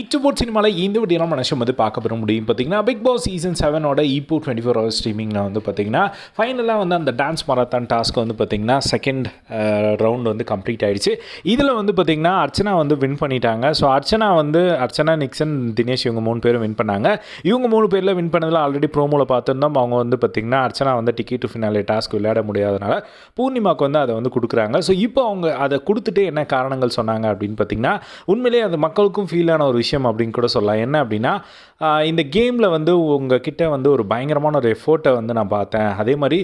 இச்சுபோட் சினிமாவில் இந்த வீடியோ மனுஷன் வந்து பார்க்க பெற முடியும் பார்த்தீங்கன்னா பிக் பாஸ் சீசன் செவனோட இப்போ டுவெண்ட்டி ஃபோர் ஹவர் ஸ்ட்ரீமிங்கில் வந்து பார்த்தீங்கன்னா ஃபைனலாக வந்து அந்த டான்ஸ் மராத்தான் டாஸ்க் வந்து பார்த்தீங்கன்னா செகண்ட் ரவுண்ட் வந்து கம்ப்ளீட் ஆகிடுச்சு இதில் வந்து பார்த்திங்கன்னா அர்ச்சனா வந்து வின் பண்ணிட்டாங்க. ஸோ அர்ச்சனா வந்து அர்ச்சனா நிக்சன் தினேஷ் இவங்க மூணு பேரும் வின் பண்ணாங்க. இவங்க மூணு பேரில் வின் பண்ணதில் ஆல்ரெடி ப்ரோமோவில் பார்த்துருந்தோம். அவங்க வந்து பார்த்தீங்கன்னா அர்ச்சனா வந்து டிக்கெட் டு ஃபினாலே டாஸ்க் விளையாட முடியாதனால பூர்ணிமாவுக்கு வந்து அதை வந்து கொடுக்குறாங்க. ஸோ இப்போ அவங்க அதை கொடுத்துட்டு என்ன காரணங்கள் சொன்னாங்க அப்படின்னு பார்த்தீங்கன்னா உண்மையிலேயே அது மக்களுக்கும் ஃபீலான ஒரு விஷயம். விஷயம் அப்படின்னு கூட சொல்லலாம். என்ன அப்படின்னா இந்த கேமில் வந்து உங்ககிட்ட வந்து ஒரு பயங்கரமான ஒரு எஃபோர்ட்டை வந்து நான் பார்த்தேன். அதே மாதிரி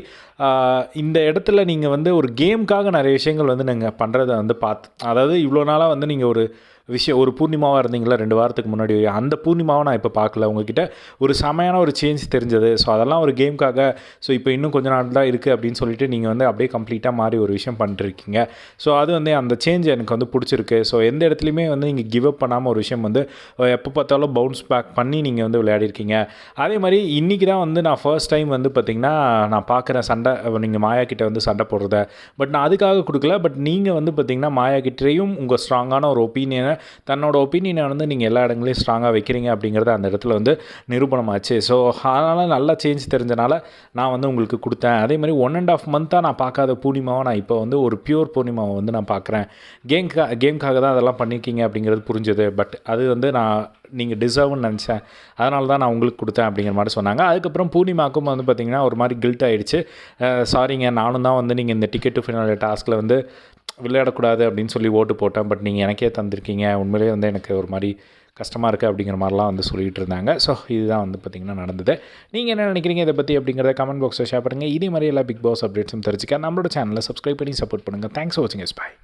இந்த இடத்துல நீங்கள் வந்து ஒரு கேமுக்காக நிறைய விஷயங்கள் வந்து நீங்கள் பண்ணுறத வந்து பார்த்து அதாவது இவ்வளோ நாளாக வந்து நீங்கள் ஒரு விஷயம் ஒரு பூர்ணிமாவாக இருந்தீங்களா? ரெண்டு வாரத்துக்கு முன்னாடி. அந்த பூர்ணிமாவை நான் இப்போ பார்க்கல உங்ககிட்ட ஒரு செமையான ஒரு சேஞ்ச் தெரிஞ்சது. ஸோ அதெல்லாம் ஒரு கேமுக்காக ஸோ இப்போ இன்னும் கொஞ்ச நாள் தான் இருக்குது அப்படின்னு சொல்லிட்டு நீங்கள் வந்து அப்படியே கம்ப்ளீட்டாக மாறி ஒரு விஷயம் பண்ணிட்டுருக்கீங்க. ஸோ அது வந்து அந்த சேஞ்ச் எனக்கு வந்து பிடிச்சிருக்கு. ஸோ எந்த இடத்துலையுமே வந்து நீங்கள் கிவ் அப் பண்ணாமல் ஒரு விஷயம் வந்து எப்போ பார்த்தாலும் பவுன்ஸ் பேக் பண்ணி நீங்கள் வந்து விளையாடிருக்கீங்க. அதே மாதிரி இன்றைக்கி தான் வந்து நான் ஃபர்ஸ்ட் டைம் வந்து பார்த்திங்கன்னா நான் பார்க்குறேன் சண்டை நீங்கள் மாயா கிட்ட வந்து சண்டை போடுறத. பட் நான் அதுக்காக கொடுக்கல. பட் நீங்கள் வந்து பார்த்திங்கன்னா மாயா கிட்டேயும் உங்கள் ஸ்ட்ராங்கான ஒரு ஒப்பீனியனை தன்னோட ஒப்பீனியனை வந்து நீங்கள் எல்லா இடங்களையும் ஸ்ட்ராங்காக வைக்கிறீங்க அப்படிங்கிறது அந்த இடத்துல வந்து நிரூபணமாச்சு. ஸோ அதனால் நல்லா சேஞ்ச் தெரிஞ்சனால நான் வந்து உங்களுக்கு கொடுத்தேன். அதே மாதிரி ஒன் அண்ட் ஆஃப் மந்த்தாக நான் பார்க்காத பூர்ணிமாவை நான் இப்போ வந்து ஒரு பியூர் பூர்ணிமாவை வந்து நான் பார்க்குறேன். கேம்க்கா கேம்காக தான் அதெல்லாம் பண்ணியிருக்கீங்க அப்படிங்கிறது புரிஞ்சுது. பட் அது வந்து நான் நீங்கள் டிசர்வ்னு நினச்சேன். அதனால தான் நான் உங்களுக்கு கொடுத்தேன் அப்படிங்கிற மாதிரி சொன்னாங்க. அதுக்கப்புறம் பூர்ணிமாக்கும் வந்து பார்த்திங்கன்னா ஒரு மாதிரி கில்ட் ஆகிடுச்சு சாரிங்க நானும் தான் வந்து நீங்கள் இந்த டிக்கெட் டு ஃபினால டாஸ்கில் வந்து விளையாடக்கூடாது அப்படின்னு சொல்லி ஓட்டு போட்டேன். பட் நீங்கள் எனக்கே தந்திருக்கீங்க. உண்மையிலேயே வந்து எனக்கு ஒரு மாதிரி கஷ்டமாக இருக்குது அப்படிங்கிற மாதிரிலாம் வந்து சொல்லிகிட்டு இருந்தாங்க. ஸோ இதுதான் வந்து பார்த்திங்கன்னா நடந்தது. நீங்கள் என்ன நினைக்கிறீங்க இதை பற்றி அப்படிங்கிறத கமெண்ட் பாக்ஸில் ஷேர் பண்ணுங்கள் இதே மாதிரி எல்லா பிக் பாஸ் அப்டேட்ஸும் தெரிஞ்சுக்க. நம்மளோட சேனலை சப்ஸ்கிரைப் பண்ணி சப்போர்ட் பண்ணுங்கள் தேங்க்ஸ் ஃபார் வாட்சிங் எஸ் பாய்